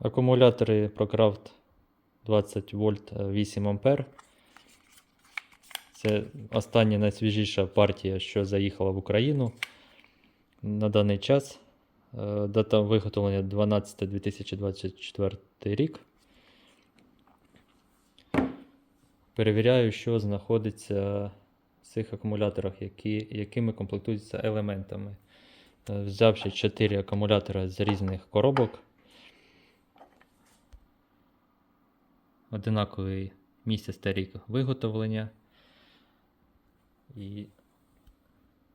Акумулятори ProCraft 20 вольт е, 8 ампер. Це остання найсвіжіша партія, що заїхала в Україну на даний час. Е, Дата виготовлення 12-2024 рік. Перевіряю, що знаходиться в цих акумуляторах, які, якими комплектуються елементами. Е, Взявши 4 акумулятори з різних коробок. Одинаковий місяць та рік виготовлення. І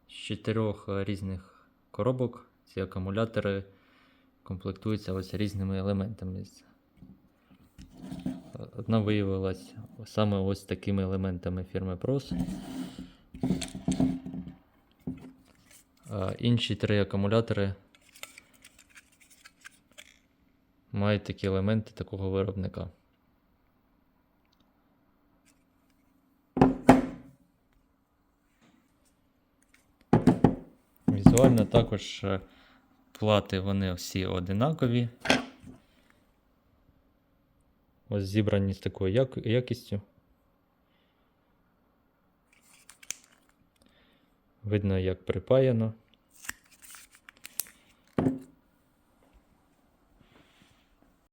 з чотирьох різних коробок ці акумулятори комплектуються ось різними елементами. Одна виявилась саме ось такими елементами фірми PROS. Інші три акумулятори мають такі елементи такого виробника. Візуально також е, плати вони всі одинакові. Ось зібрані з такою як- якістю. Видно, як припаяно.